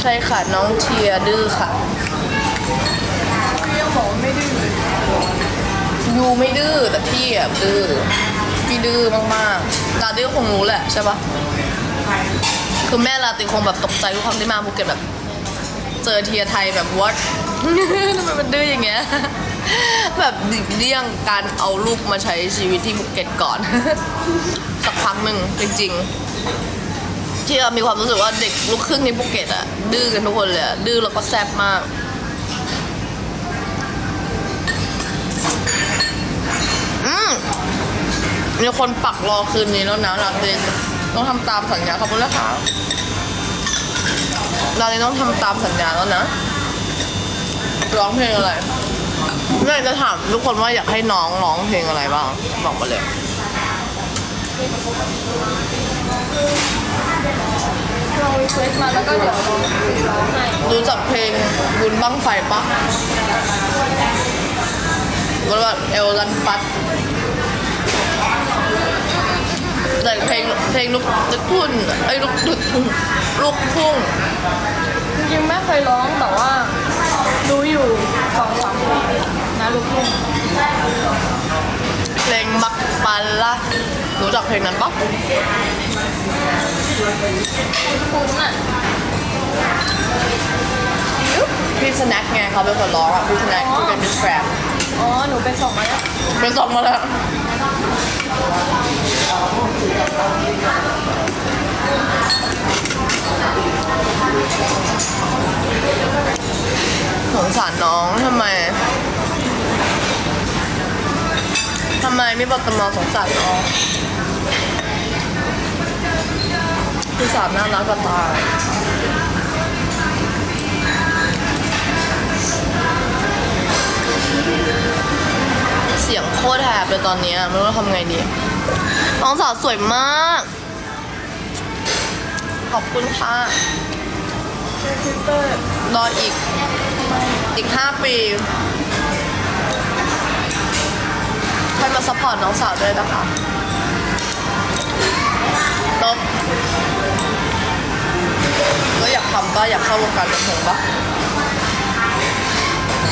ใช่ค่ะ น้องเทียดื้อค่ะพี่ยังบอกว่าไม่ดื้อยูไม่ดื้อแต่พี่อะดื้อพี่ดื้อมากๆลาดื้อคงรู้แหละใช่ปะคือแม่ลาติคงแบบตกใจทุกครั้งที่มาภูเก็ตแบบ เจอเทียไทยแบบ what ทำไมมันดื้ออย่างเงี้ยแบบหลีกเลี่ยงการเอาลูกมาใช้ชีวิตที่ภูเก็ตก่อน สักพักหนึ่งจริงๆ ที่เรามีความรู้สึกว่าเด็กลูกครึ่งในภูเก็ตอะดื้อกันทุกคนเลยอะดื้อแล้วก็แซ่บมาก อืมมีคนปักรอคืนนี้แล้วนะลาเตนต้องทำตามสัญญาขอบคุณนะคะลาเตนต้องทำตามสัญญาแล้วนะร้องเพลงอะไรแม่จะถามทุกคนว่าอยากให้น้องร้องเพลงอะไรบ้างบอกมาเลย เรารีเควสมาแล้วก็เดี๋ยวร้องให้รู้จักเพลงบุญบั้งไฟปะว่าแบบเอลลันปัดแต่เพลงเพลงลูกลูกทุ่นไอ้ยลูกลูกทุ่งลูกทุ่งจริงๆไม่เคยร้องแต่ว่า รู้อยู่สองสามเพลงนะลูกทุ่งเพลงมักปันละรู้จักเพลงนั้นปะคุ้นอะ พี่สแน็คไงเขาเป็นคนร้องอะพี่สแน็คที่เป็นมิสแกรนอ๋อ หนูไปส่งมาแล้วเป็นสองมาแล้ว สงสารน้องทำไม ทำไมไม่บอกตมสงสารน้อง พี่สาวน่ารักกว่าตายเสียงโคตรแหบเลยตอนนี้ไม่รู้ทำไงดีน้องสาวสวยมาก ขอบคุณค่ะทวิตเตอร์รออีก อีกห้าปีให้มาซัพพอร์ตน้องสาวด้วยนะคะตบากทำก็อยากเข้าวงการบันเทิงปะ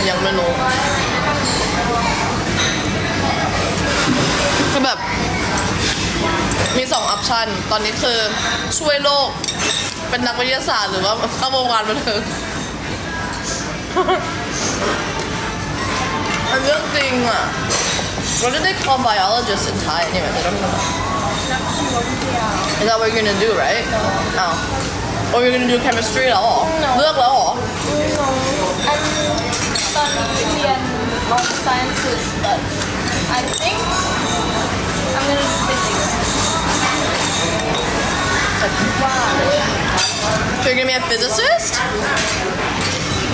ยังไม่รู้คือแบบ มีสองออปชันตอนนี้คือช่วยโลก เป็นนักวิทยาศาสตร์หรือว่าเข้าวงการบันเทิงมันเรื่องจริงอะ What do they call biologists in Thai anyway? I don't know. Is that what you're gonna do, right? No. Or you're gonna do chemistry แล้วเหรอ No. เลือกแล้วเหรอหนูอันตอนนี้เรียน of sciences but I think I'm gonna do physics ว่า So you're gonna be a physicist?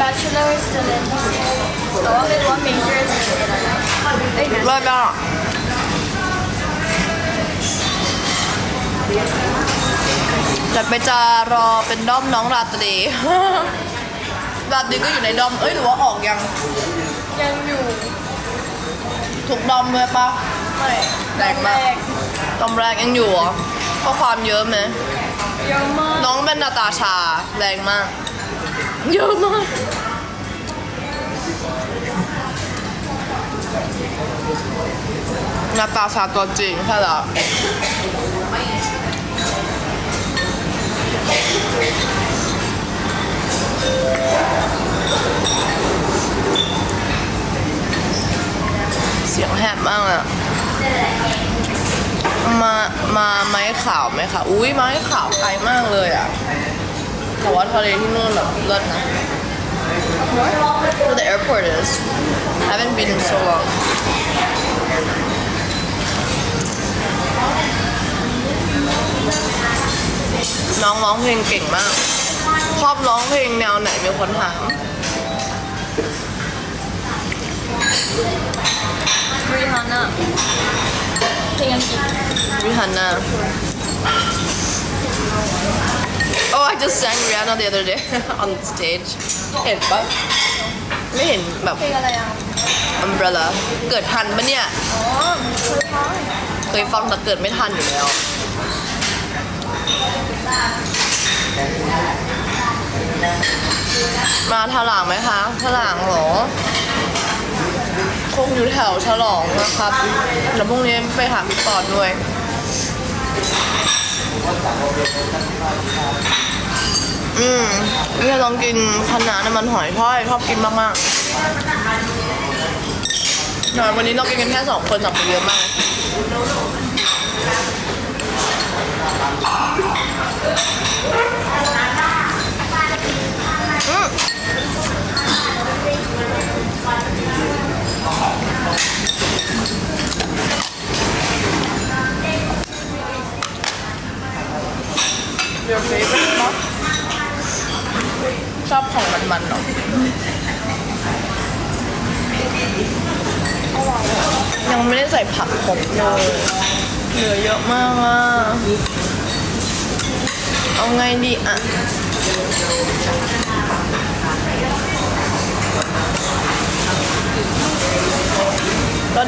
bachelor student แต่ว่าไม่รู้ว่า major จะเป็นอะไร เอ้ยเลิศอะแต่ไปจะรอเป็นด้อมน้องราตรี ราตรีก็อยู่ในด้อม เอ้ยหรือว่าออกยัง ยังอยู่ทุกด้อมเลยปะไม่แรงแรมากกด้อมแรกยังอยู่เหรอข้อความเยอะไหมเยอะมาก น้องเป็นนาตาชาแรงมาก เยอะมากนาตาชาตัวจริงใช่แล้ว เสียงแหบมากอะมา มาไม้ขาวไหมคะ อุ้ยไม้ขาวไกลมากเลยอะแต่ว่าทะเลที่นู่นแบบเลิศนะ Where the airport is I haven't been in so long องร้องเพลงเก่งมาก ชอบร้องเพลงแนวไหนมีคนถามริฮาน่าเพลงอังกฤษริฮันน่า Oh I just sang Rihanna the other day on stage เห็นปะไม่เห็นแบบ เพลงอะไรอะ umbrella เกิดทันปะเนี่ย อ๋อเคยฟังเคยฟังแต่เกิดไม่ทันอยู่แล้ว เมาถลางไหมคะถลางเหรอ คงอยู่แถวฉลองนะครับ แล้วพรุ่งนี้ไปหาพี่ปอดด้วยอืมพี่จะลองกินคะน้าน้ำมันหอยทอดชอบกินมากๆหน่อยวันนี้เรากินกันแค่สองคนสั่งไปเยอะมาก Thank you.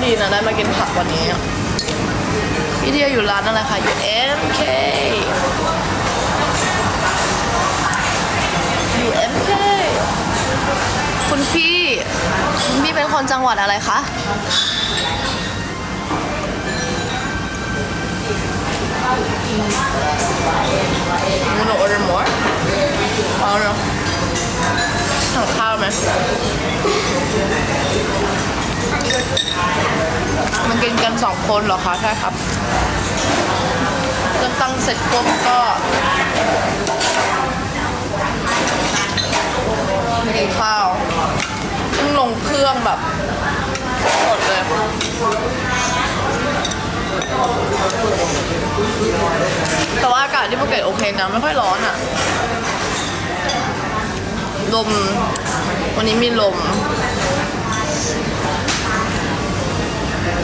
ดีนะได้มากินผักวันนี้พี่เดียอยู่ร้านอะไรคะอยู่ MK อยู่ MK คุณพี่คุณพี่เป็นคนจังหวัดอะไรคะ You wanna order more? เอาเนาะสั่งข้าวไหม มันกินกันสองคนเหรอคะใช่ครับเลือกตั้งเสร็จปุ๊บก็กินข้าวเพิ่งลงเครื่องแบบสดเลยแต่ว่าอากาศที่ภูเก็ตโอเคนะ ไม่ค่อยร้อนอะ่ะ ลม วันนี้มีลม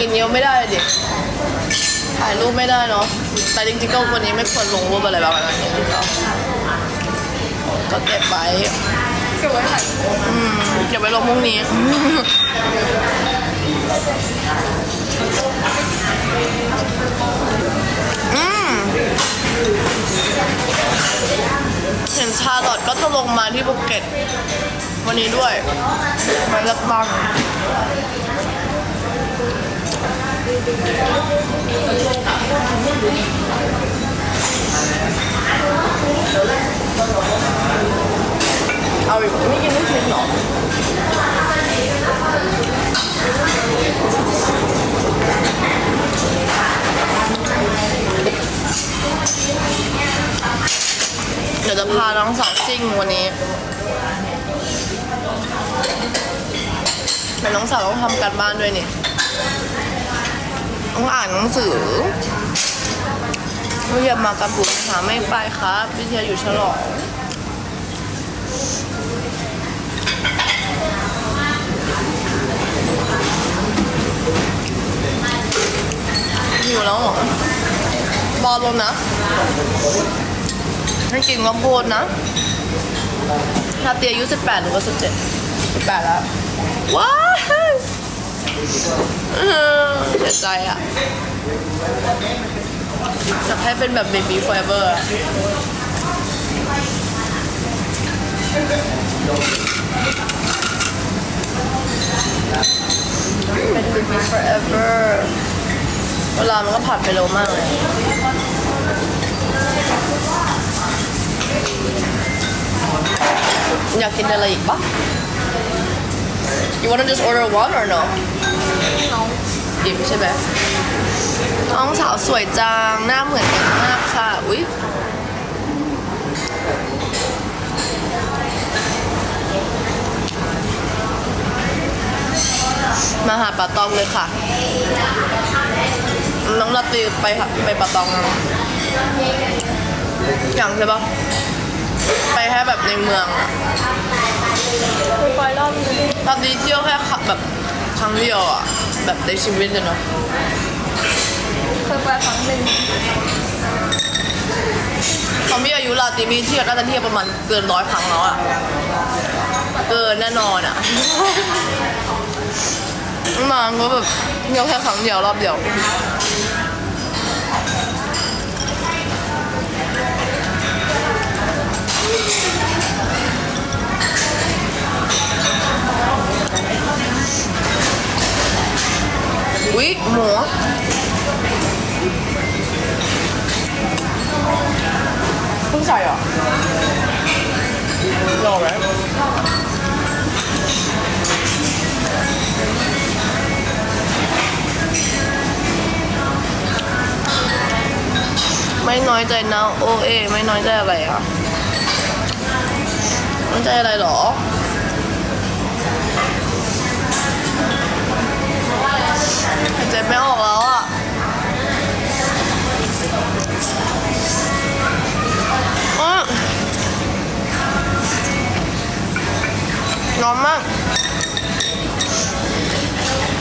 กินเยอะไม่ได้ดิถ่ายรูปไม่ได้เนาะแต่จริงๆก็วันนี้ไม่ควรลงรูปอะไรแบบนั้นอย่างนี้ก็ก็เก็บไว้เก็บไว้ถ่ายอืมเดี๋ยวไปลงพรุ่งนี้อืมเห็นชาลอตก็จะลงมาที่ภูเก็ตวันนี้ด้วยไปเลือกตั้ง เอาอีกไม่กินลูกชิ้นหรอเดี๋ยวจะพาน้องสาวซิ่งวันนี้แต่น้องสาวต้องทำการบ้านด้วยนี่ ต้องอ่านหนังสือไม่อยามากับบุญหาไม่ไปครับพี่เทียอยู่ฉลองหิวแล้วเหรอบอลลงนะให้กินข้าวโพดนะถ้าเตียอายุสิบแปดหรือว่าสิบเจ็ดสิบแปดแล้วว้า เสียใจอะอยากให้เป็นแบบ baby forever อะเป็น baby forever เวลามันก็ผ่านไปเร็วมากเลยอยากกินอะไรอีกปะ You wanna just order one or no ดิบใช่ไหมน้องสาวสวยจัง หน้าเหมือนกันมากค่ะ อุ๊ยมาหาปลาตองเลยค่ะ น้องลาตีไปค่ะไปปลาตองนะอย่างใช่ปะค่แบบในเมืองอะเคยไปรอบนึงตอนนี้เที่ยวแค่ครั้งแบบ ครั้งเดียวอะแบบในชีวิตเลยเนาะเคยไปครั้งหนึ่งตอนพี่อายุราตรีพี่เที่ยวน่าจะเที่ยวประมาณเกินร้อยครั้งแล้วอะเกินแน่นอนอะมาก็แบบเที่ยวแค่ครั้งเดียวรอบเดียว อยใจนะโอเอ ไม่น้อยใจอะไรอะน้อยใจอะไรเหรอหายใจไม่ออกแล้วอะอื้อร้อนมาก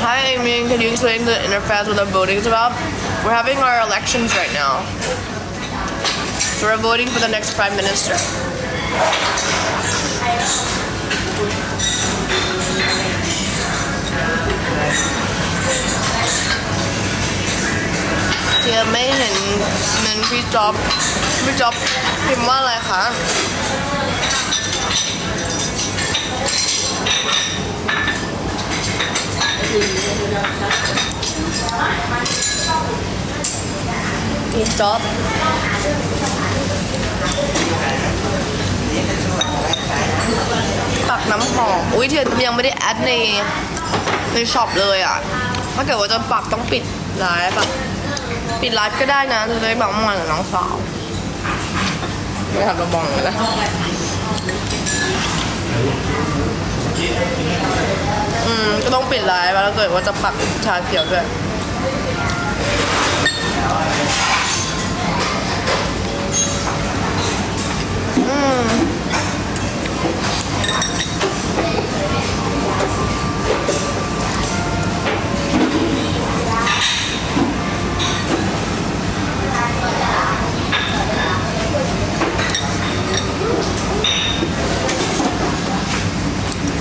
Hi Amy, can you explain the interface what the voting is about? We're having our elections right now. So we're voting for the next prime minister. Chị ไม่เห็นเมนพี่จ๊อบพี่จ๊อบพิมพ์ว่าอะไรคะ พี่จ๊อบ ปักน้ำหอม อุ้ยเทียนยังไม่ได้แอดในในช็อปเลยอะ ถ้าเกิดว่าจะปักต้องปิดไลฟ์อะปิดไลฟ์ก็ได้นะจะได้บอกมันกับน้องสาวไม่ทำระบองเลยนะอืม ก็ต้องปิดไลฟ์แล้วเกิดว่าจะปักชาเขียวด้วย ม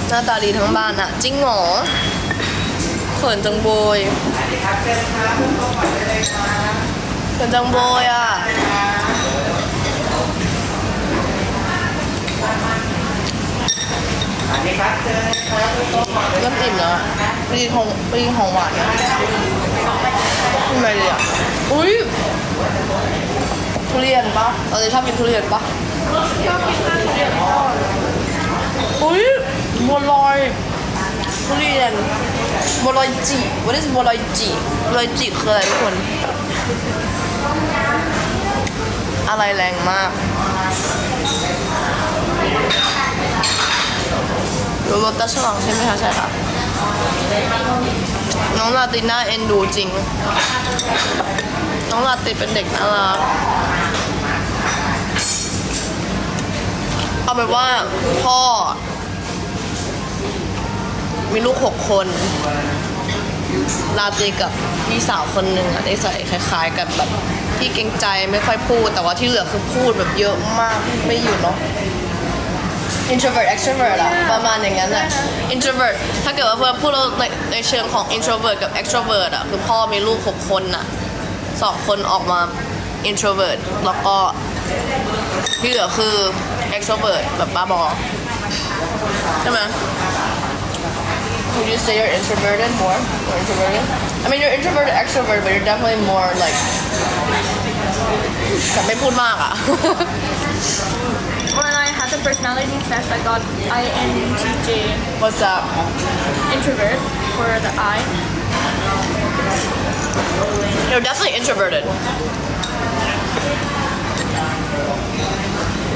หน้าตาดีทั้งบ้านอะจริงเหรอเขินจังโบยเขินจังโบยอะ เริ่มอิ่มแล้วอะปกินของปกินของหวานนะทำไมเลยอะ อุ้ยทุเรียนปะเราจะชอบกินทุเรียนปะชอบกินมากเลยทอดอุ้ยบัวลอยทุเรียนบัวลอยจี what is บัวลอยจีบัวลอยจีคืออะไรทุกคน อะไรแรงมาก รถรถตัชลองใช่ไหมคะใช่ค่ะ น้องลาติน่าเอ็นดูจริง น้องลาติเป็นเด็กน่ารักเอาเป็นว่าพ่อ มีลูกหกคน ลาตรีกับพี่สาวคนหนึ่งอะได้ใส่คล้าย ๆ กันแบบที่เกรงใจไม่ค่อยพูด แต่ว่าที่เหลือคือพูดแบบเยอะมากไม่หยุดเนาะ introvert extrovert อะประมาณอย่างนั้นอะ introvert ถ้าเกิดว่าเพื่อนพูดในในเชิงของ introvert กับ extrovert อะคือพ่อมีลูกหกคนอะสองคนออกมา introvert แล้วก็ที่เหลือคือ extrovert แบบบ้าบอใช่ไหม Would you say you're introverted more or introverted? I mean, you're introverted, extrovert, but you're definitely more like แต่ไม่พูดมากอะ When I had the personality test I got INTJ What's that? introvert for the I You're definitely introverted.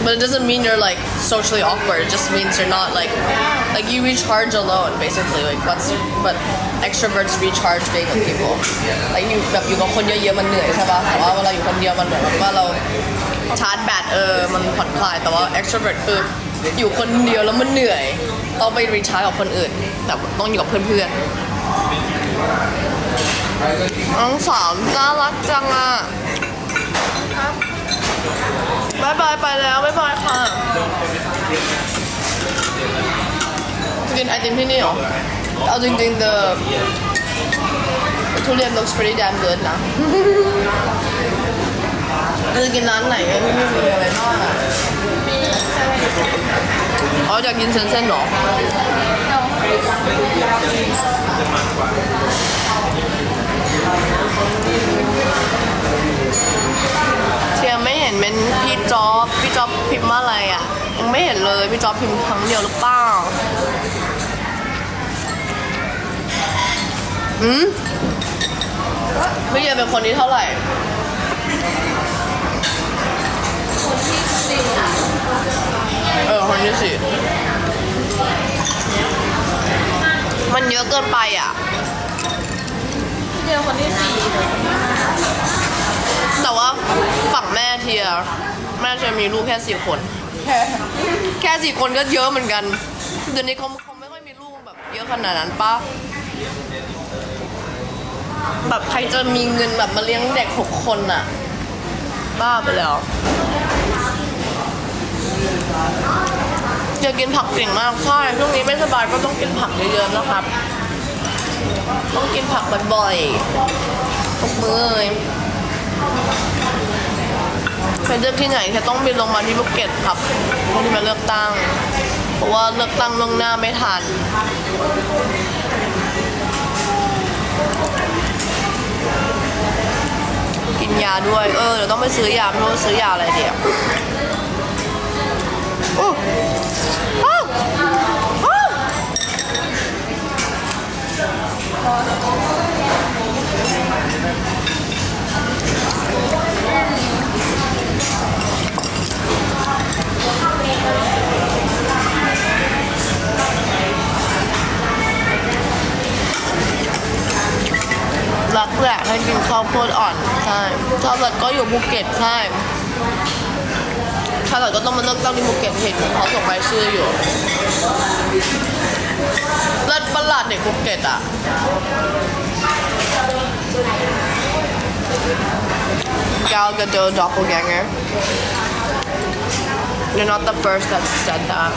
But it doesn't mean you're like socially awkward. It just means you're not like like you recharge alone basically. Like what's but extroverts recharge being with people. Like you แบบอยู่กับคนเยอะๆมันเหนื่อยใช่ป่ะแต่ว่าเวลาอยู่คนเดียวมันเหมือนแบบว่าเราชาร์จแบตเออมันผ่อนคลายแต่ว่า extrovert คืออยู่คนเดียวแล้วมันเหนื่อยต้องไปรีชาร์จกับคนอื่นแต่ต้องอยู่กับเพื่อนๆน้องสามน่ารักจังอะ บายบายไปแล้วบายบายค่ะกินไอติมที่นี่เหรอเอาจริงๆ the ทุเรียน looks pretty damn good นะจะกินร้านไหนที่ไม่มีอะไรมากอะอ๋ออยากกินเส้นเส้นๆหรอ ไม่เห็นเลยพี่จ๊อบพิมพ์ครั้งเดียวหรือเปล่าอืมพี่เชียร์เป็นคนที่เท่าไหร่เออคนที่สี่มันเยอะเกินไปอะเดียวคนที่สี่แต่ว่าฝั่งแม่เทีย แม่เทียมีลูกแค่สี่คน แค่สี่คนก็เยอะเหมือนกันเดี๋ยวนี้เขาเขาไม่ค่อยมีลูกแบบเยอะขนาดนั้นปะแบบใครจะมีเงินแบบมาเลี้ยงเด็กหกคนอะบ้าไปแล้วอยากกินผักเก่งมากใช่ช่วงนี้ไม่สบายก็ต้องกินผักเยอะๆนะครับ ต้องกินผักบ่อยๆทุกมื้อเลย ไปเลือกที่ไหนแค่ต้องบินลงมาที่ภูเก็ตครับเพื่อที่มาเลือกตั้ง เพราะว่าเลือกตั้งล่วงหน้าไม่ทันกินยาด้วย เออ เดี๋ยวต้องไปซื้อยาไม่รู้ว่าซื้อยาอะไรเดี๋ยวอู้อ้าวอ้ากแหละให้กินข้าวโพดอ่อนใช่ชาลัดก็อยู่ภูเก็ตใช่ชาลัดก็ต้องมาเลือกตั้งที่ภูเก็ตเห็นเขาส่งรายชื่ออยู่เลิศประหลาดเด็กภูเก็ตอะ Gal Gadot doppelganger. You're not the first that said that.